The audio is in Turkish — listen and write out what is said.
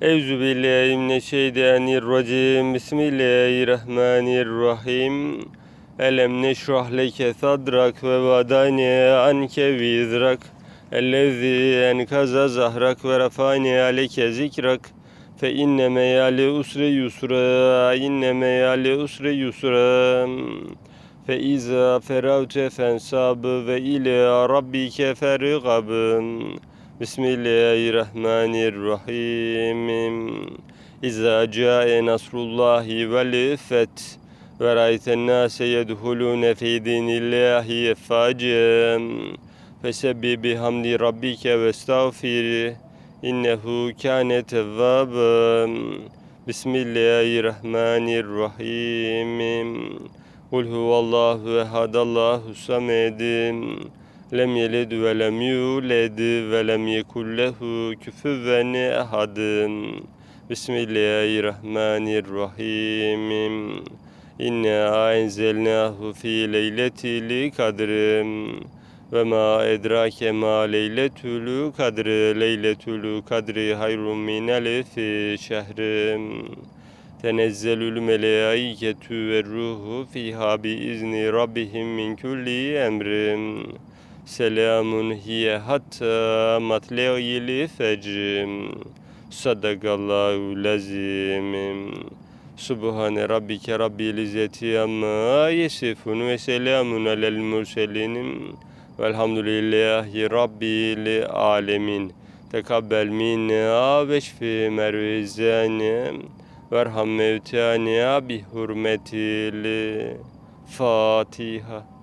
Euzu billahi mineşşeytanirracim. Bismillahirrahmanirrahim. Elem neşrah leke sadrak ve vadane anke vizrak. Ellezî enkaza zahrak ve rafane aleke zikrak. Fe inne meyali usre yusra. İnne meyali usre yusra. Fe izâ feravte fensab ve ila rabbike fergab. Bismillahirrahmanirrahim. İzâ câe nasrullahi vel feth ve râyten nâse yedhulûne fî dînillâhi effâcem. Fesebbi bihamdi rabbike ve estağfir. İnnehu kâne tevvâben. Bismillahirrahmanirrahim. Kul huvallahu ehadallahu samedim. Lem yelid ve lem yuled ve lem yekul lehu küfüven ehad. Bismillahirrahmanirrahim. İnna enzelnahu fi leyletil kadr. Ve ma edrake ma leyletül kadr. Leyletül kadri hayrun min elfi şehrim. Tenezzelül melaiketü ve ruhu fiha bi izni rabbihim min kulli emrin. Selamun hiye hatta matle'il fecrim. Sadakallahu lazim. Subhane rabbike rabbil izzeti amma yesifun ve selamun alel murselin. Velhamdülillahi rabbil alemin. Tekabbel minna ve şfi mervizane. Verham mevtana bi hurmetil Fatiha.